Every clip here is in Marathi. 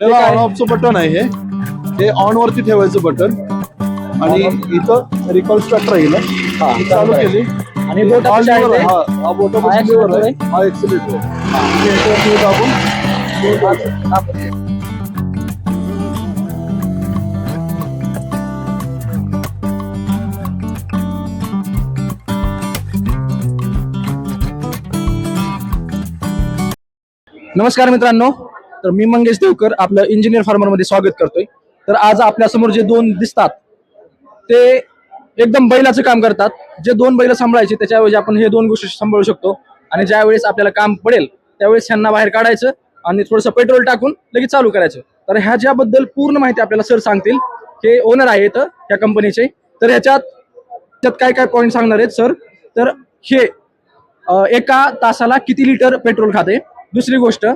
त्याला? ऑन ऑफचं बटन आहे हे. हे ऑन वरती ठेवायचं बटन आणि इथं रिकॉल स्टार्ट राहील हा, चालू केली. आणि बोट कशी आहे? lever ते? आहे. बोटा हा lever आहे. accelerator हा एक्सिलेटर दाबून नमस्कार मित्रांनो. तर मी मंगेश देवकर आपलं इंजिनियर फार्मरमध्ये स्वागत करतोय. तर आज आपल्यासमोर जे दोन दिसतात ते एकदम बैलाचं काम करतात. जे दोन बैल सांभाळायचे त्याच्याऐवजी आपण हे दोन गोष्टी सांभाळू शकतो. आणि ज्यावेळेस आपल्याला काम पडेल त्यावेळेस ह्यांना बाहेर काढायचं आणि थोडंसं पेट्रोल टाकून लगेच चालू करायचं. तर ह्याच्याबद्दल पूर्ण माहिती आपल्याला सर सांगतील. हे ओनर आहेत या कंपनीचे तर ह्याच्यात त्यात काय काय पॉईंट सांगणार आहेत सर? तर हे एका तासाला किती लिटर पेट्रोल खाते? दुसरी गोष्ट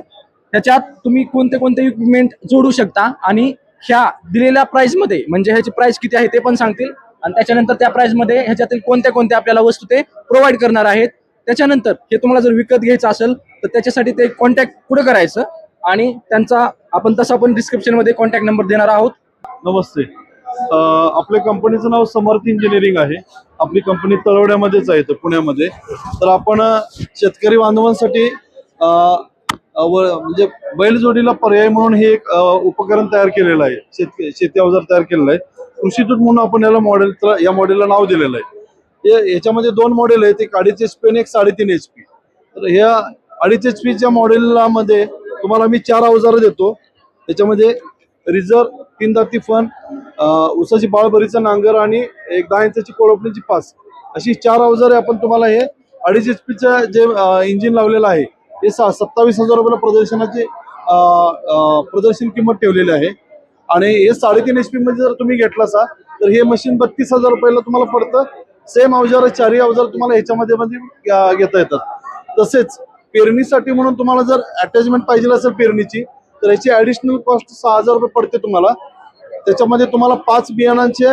ह्याच्यात तुम्ही कोणते कोणते इक्विपमेंट जोडू शकता आणि ह्या दिलेल्या प्राईसमध्ये म्हणजे ह्याची प्राइस किती आहे ते पण सांगतील. आणि त्याच्यानंतर त्या प्राईसमध्ये ह्याच्यातील कोणत्या कोणत्या आपल्याला वस्तू ते प्रोव्हाइड करणार आहेत. त्याच्यानंतर हे तुम्हाला जर विकत घ्यायचं असेल तर त्याच्यासाठी ते कॉन्टॅक्ट कुठं करायचं. आणि त्यांचा आपण तसा पण डिस्क्रिप्शनमध्ये कॉन्टॅक्ट नंबर देणार आहोत. नमस्ते. आपल्या कंपनीचं नाव समर्थ इंजिनिअरिंग आहे. आपली कंपनी तळवड्यामध्येच आहे पुण्यामध्ये. तर आपण शेतकरी बांधवांसाठी म्हणजे बैलजोडीला पर्याय म्हणून हे एक उपकरण तयार केलेलं आहे. शेती शेती अवजार तयार केलेलं आहे. कृषीदूत म्हणून आपण याला मॉडेल या मॉडेलला नाव दिलेलं आहे. याच्यामध्ये दोन मॉडेल आहेत. एक अडीच एच पी आणि एक साडेतीन एच पी तर ह्या अडीच एच पीच्या मॉडेलमध्ये तुम्हाला मी चार अवजारं देतो. त्याच्यामध्ये रिझर्व तीन दाती फन उसाची बाळबरीचा नांगर आणि एक दहा इंचाची कोळपणीची पास. अशी चार अवजारे आपण तुम्हाला हे अडीच एच पीचं जे इंजिन लावलेलं आहे हे सा सत्तावीस हजार रुपयाला प्रदर्शनाची प्रदर्शन किंमत ठेवलेली आहे. आणि हे साडेतीन एच पी मध्ये जर तुम्ही घेतला असा तर हे मशीन बत्तीस हजार रुपयाला तुम्हाला पडतं. सेम अवजार चारही अवजार तुम्हाला ह्याच्यामध्ये म्हणजे, मध्ये घेता येतात. तसेच पेरणीसाठी म्हणून तुम्हाला जर अटॅचमेंट पाहिजे असेल पेरणीची तर याची ऍडिशनल कॉस्ट सहा हजार रुपये पडते तुम्हाला. त्याच्यामध्ये तुम्हाला पाच बियाणांचे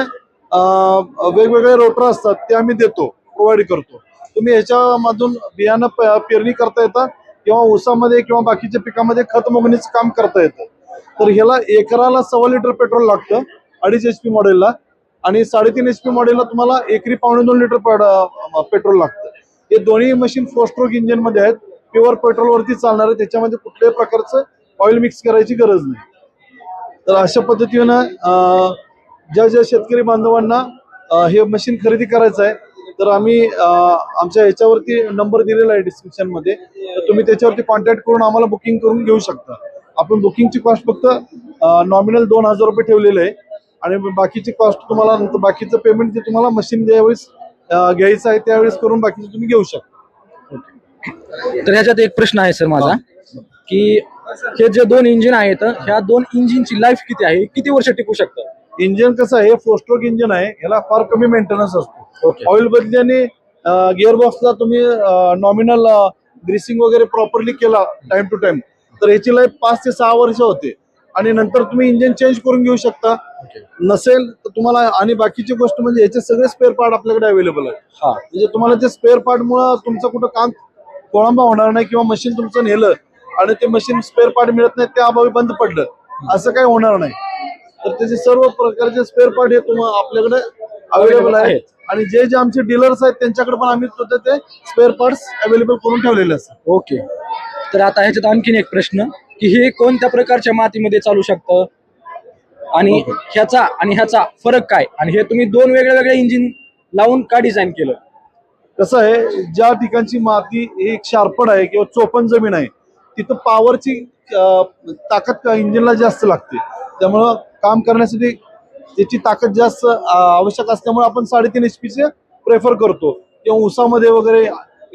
वेगवेगळे रोटर असतात ते आम्ही देतो प्रोव्हाइड करतो. तुम्ही ह्याच्यामधून बियाणं पेरणी करता येतात किंवा ऊसामध्ये किंवा बाकीच्या पिकामध्ये खत मोगणीचं काम करता येतं. तर ह्याला एकराला सव्वा लिटर पेट्रोल लागतं अडीच एच पी मॉडेलला आणि साडेतीन एच पी मॉडेलला तुम्हाला एकरी पावणे दोन लिटर पेट्रोल लागतं. हे दोन्ही मशीन फोर स्ट्रोक इंजिनमध्ये आहेत. प्युअर पेट्रोलवरती चालणार आहे. त्याच्यामध्ये कुठल्याही प्रकारचं ऑइल मिक्स करायची गरज नाही. तर अशा पद्धतीनं ज्या ज्या शेतकरी बांधवांना हे मशीन खरेदी करायचं आहे तर आम्ही आमच्या ह्याच्यावरती नंबर दिलेला आहे डिस्क्रिप्शनमध्ये. तुम्ही त्याच्यावरती कॉन्टॅक्ट करून आम्हाला बुकिंग करून घेऊ शकता. आपण बुकिंगची कॉस्ट फक्त नॉमिनल दोन हजार रुपये ठेवलेलं आहे. आणि बाकीची कॉस्ट तुम्हाला बाकीचं पेमेंट जे तुम्हाला मशीन ज्यावेळेस घ्यायचं आहे त्यावेळेस करून बाकीचं तुम्ही घेऊ शकता. तर ह्याच्यात एक प्रश्न आहे सर माझा. की हे जे दोन इंजिन आहेत ह्या दोन इंजिनची लाईफ किती आहे? किती वर्ष टिकू शकतं? इंजिन कसं आहे फोर स्ट्रोक इंजिन आहे. ह्याला फार कमी मेंटेनन्स असतो. ऑइल बदल्याने गिअर बॉक्सला तुम्ही नॉमिनल ग्रीसिंग वगैरे प्रॉपरली केला टाइम टू टाइम तर याची लाईफ पाच ते सहा वर्ष होते. आणि नंतर तुम्ही इंजिन चेंज करून घेऊ शकता. नसेल तर तुम्हाला आणि बाकीची गोष्ट म्हणजे याचे सगळे स्पेअर पार्ट आपल्याकडे अवेलेबल आहे हा. म्हणजे तुम्हाला ते स्पेअर पार्ट मुळे तुमचं कुठं काम कोळंबा होणार नाही किंवा मशीन तुमचं नेलं आणि ते मशीन स्पेअर पार्ट मिळत नाही त्या अभावी बंद पडलं. असं काही होणार नाही. तर त्याचे सर्व प्रकारचे स्पेअर पार्ट हे तुम्हाला आपल्याकडे अवेलेबल आहेत. आणि जे जे आमचे डीलर्स आहेत त्यांच्याकडे पण आम्ही सुद्धा ते स्पेअर पार्ट्स अवेलेबल करून ठेवलेले असतात ओके तर आता ह्याच्यात आणखीन एक प्रश्न की हे कोणत्या प्रकारच्या मातीमध्ये चालू शकतं? आणि ह्याचा आणि ह्याचा फरक काय? आणि हे तुम्ही दोन वेगळे वेगळे इंजिन लावून का डिझाईन केलं? कसं आहे ज्या ठिकाणची माती ही शार्पड आहे किंवा चोपन जमीन आहे तिथं पॉवरची ताकद इंजिनला जास्त लागते. त्यामुळं काम करण्यासाठी त्याची ताकद जास्त आवश्यक असल्यामुळे आपण साडेतीन एच पीचे प्रेफर करतो. किंवा ऊसामध्ये वगैरे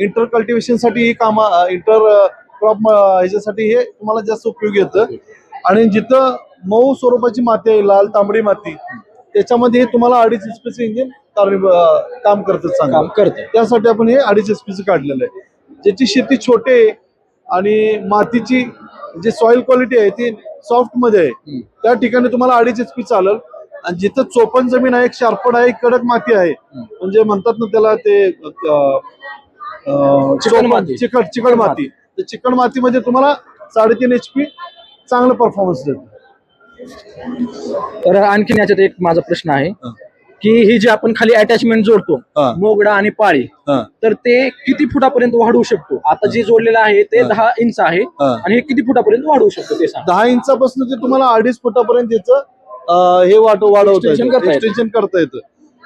इंटर कल्टिवेशनसाठी ही काम इंटर क्रॉप ह्याच्यासाठी हे तुम्हाला जास्त उपयोगी येतं. आणि जिथं मऊ स्वरूपाची माती आहे लाल तांबडी माती त्याच्यामध्ये हे तुम्हाला अडीच एच पीचं इंजिन काम करतं काम करतं. त्यासाठी आपण हे अडीच एच पीचं काढलेलं आहे. ज्याची शेती छोटे आहे आणि मातीची जी सॉइल क्वालिटी आहे ती सॉफ्टमध्ये आहे त्या ठिकाणी तुम्हाला अडीच एच पी चालेल. आणि जिथं चोपन जमीन आहे शार्पड आहे कडक माती आहे म्हणजे म्हणतात ना त्याला ते चोपन- माती. चिकट चिकट माती तर चिकट मातीमध्ये तुम्हाला साडेतीन एच पी चांगलं परफॉर्मन्स देतो तर आणखीन याच्यात एक माझा प्रश्न आहे. की ही जी आपण खाली अटॅचमेंट जोडतो. मोगडा आणि पाळी. तर ते किती फुटापर्यंत वाढवू शकतो आता जे जोडलेलं आहे ते. दहा इंच आहे. आणि हे किती फुटापर्यंत वाढवू शकतो ते दहा इंचापासून ते तुम्हाला अडीच फुटापर्यंत याचं हे वाट वाढवता येतं. एक्सटेन्शन करता येतं.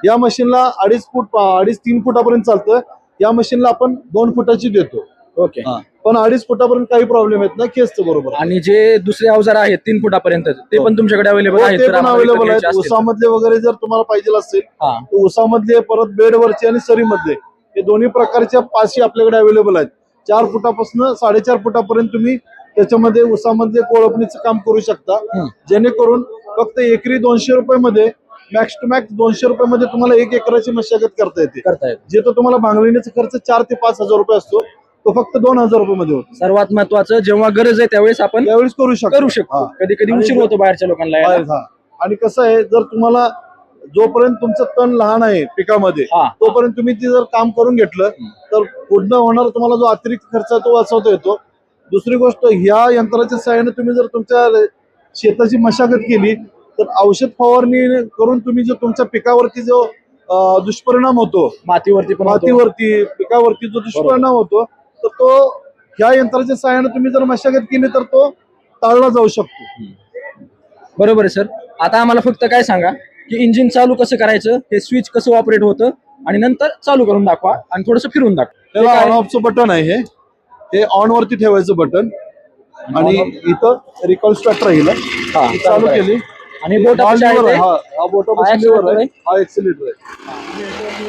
या मशीनला अडीच फूट अडीच तीन फुटापर्यंत चालतं. या मशीनला आपण दोन फुटाची देतो. ओके. हा. पण अडीच फुटापर्यंत काही प्रॉब्लेम येत नाही. केसचं बरोबर. आणि जे दुसरे अवजार आहेत तीन फुटापर्यंत ते पण तुमच्याकडे अवेलेबल हो, आहेत ते पण अवेलेबल आहेत. असतील. उसामधले वगैरे जर तुम्हाला पाहिजे असेल हा. तर उसामधले परत बेडवरचे आणि सरीमधले हे दोन्ही प्रकारच्या पाशी आपल्याकडे अवेलेबल आहेत. चार फुटापासून साडेचार फुटापर्यंत तुम्ही त्याच्यामध्ये उसामधले कोळपणीचं काम करू शकता. जेणेकरून फक्त एकरी दोनशे रुपये मध्ये मॅक्स टू मॅक्स दोनशे रुपये मध्ये तुम्हाला एक एकराची मशागत करता येते. जे तो तुम्हाला भांगलिणीचा खर्च चार ते पाच हजार रुपये असतो तो फक्त दोन हजार रुपये मध्ये होतो. सर्वात महत्वाचं जेव्हा गरज आहे त्यावेळेस आपण त्यावेळेस करू शकतो. करू शकतो. कधी कधी उशीर होतो बाहेरच्या लोकांना. आणि कसं आहे जर तुम्हाला जोपर्यंत तुमचं तण लहान आहे पिकामध्ये. तोपर्यंत तुम्ही ते जर काम करून घेतलं तर पुढनं होणार तुम्हाला जो अतिरिक्त खर्च आहे तो वाचवता येतो. दुसरी गोष्ट ह्या यंत्राच्या सहाय्याने तुम्ही जर तुमच्या शेताची मशागत केली तर औषध फवारणी करून तुम्ही जो तुमच्या पिकावरती जो दुष्परिणाम होतो मातीवरती. मातीवरती पिकावरती जो दुष्परिणाम होतो तर तो ह्या यंत्राच्या सहाय्याने तुम्ही जर मशागत केली तर तो टाळला जाऊ शकतो. बरोबर आहे सर. आता आम्हाला फक्त काय सांगा की इंजिन चालू कसं करायचं हे स्विच कसं ऑपरेट होतं आणि नंतर चालू करून दाखवा आणि थोडस फिरून दाखवा. ते त्याला काय? ऑन ऑफचं बटन आहे हे. हे ऑन वरती ठेवायचं बटन आणि इथं रिकॉल स्टार्ट राहील चालू. केली. आणि बोट हा हा आहे. हा एक्सिलेटर आहे.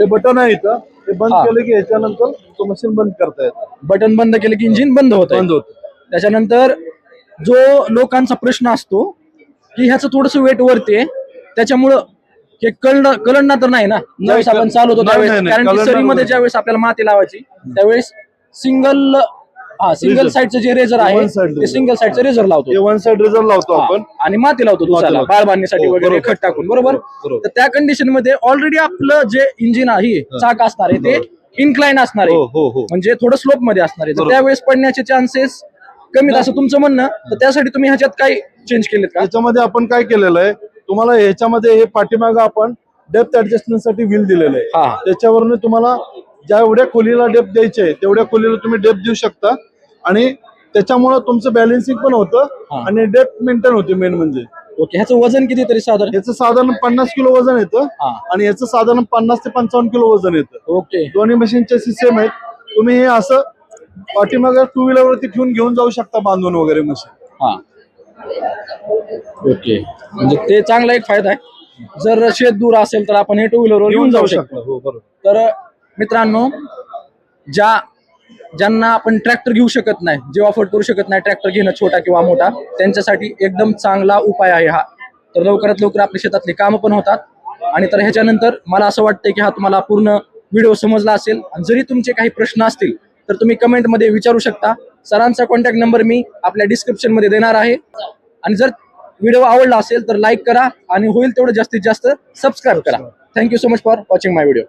ते बटन आहे इथं. ते बंद हा. केलं की ह्याच्यानंतर तो मशीन बंद करता येतं. बटन बंद केलं की इंजिन बंद होत बंद होतं. त्याच्यानंतर जो लोकांचा प्रश्न असतो की ह्याचं थोडस वेट वरती आहे. त्याच्यामुळं हे कळणं कळणं तर नाही ना? ज्यावेळेस आपण चालवतो नाही, त्यावेळेस. नाही, नाही, कारण की सरीमध्ये नाही. ज्यावेळेस आपल्याला माती लावायची त्यावेळेस सिंगल हा सिंगल. साईडचं जे रेझर आहे ते. सिंगल साईडचं रेझर लावतो हे वन साइड रिझल्ट लावतो हा, आपण आणि माती लावतो. बाळ बांधण्यासाठी हो, वगैरे बरोबर. खत टाकून बरोबर बरोबर. तर त्या कंडिशनमध्ये ऑलरेडी आपलं जे इंजिन आहे चाक असणार आहे ते इन्क्लाइन असणार हो आहे हो हो म्हणजे थोडं स्लोपमध्ये असणार आहे तर बरोबर. त्यावेळेस पडण्याचे चान्सेस कमीत असं तुमचं म्हणणं तर त्यासाठी तुम्ही ह्याच्यात काही चेंज केलेत का याच्यामध्ये आपण काय केलेलं आहे तुम्हाला ह्याच्यामध्ये हे पाठीमागं आपण डेप्थ ऍडजस्टमेंटसाठी व्हील दिलेलं आहे हा. त्याच्यावरनं तुम्हाला ज्या एवढ्या खोलीला डेप्थ द्यायचे आहे तेवढ्या खोलीला तुम्ही डेप्थ देऊ शकता आणि त्याच्यामुळं तुमचं बॅलन्सिंग पण होतं. आणि डेप्थ मेंटेन होते मेन म्हणजे. ओके ह्याचं वजन किती तरी साधारण? याचं साधारण पन्नास किलो वजन येतं हा. आणि याचं साधारण पन्नास ते पंचावन्न किलो वजन येतं. ओके. दोन्ही मशीनचे सेम आहेत. तुम्ही हे असं पाठीमागं टू व्हीलर वरती ठेवून घेऊन जाऊ शकता बांधून वगैरे मशीन हा. ओके. म्हणजे ते चांगला एक फायदा आहे. जर शेत दूर असेल तर आपण हे टू व्हीलरवर घेऊन जाऊ शकतो. हो बरोबर. तर मित्रांनो ज्या ज्यांना आपण ट्रॅक्टर घेऊ शकत नाही जे अफोर्ड करू शकत नाही ट्रॅक्टर घेणं छोटा किंवा मोठा त्यांच्यासाठी एकदम चांगला उपाय आहे हा. तर लवकरात लवकर आपल्या शेतातले कामं पण होतात. आणि तर ह्याच्यानंतर मला असं वाटतं की हा तुम्हाला पूर्ण व्हिडिओ समजला असेल. आणि जरी तुमचे काही प्रश्न असतील तर तुम्ही कमेंटमध्ये विचारू शकता. सरांचा कॉन्टॅक्ट नंबर मी आपल्या डिस्क्रिप्शनमध्ये देणार आहे. आणि जर व्हिडिओ आवडला असेल तर लाईक करा. आणि होईल तेवढं जास्तीत जास्त सबस्क्राईब करा. Thank you so much for watching my video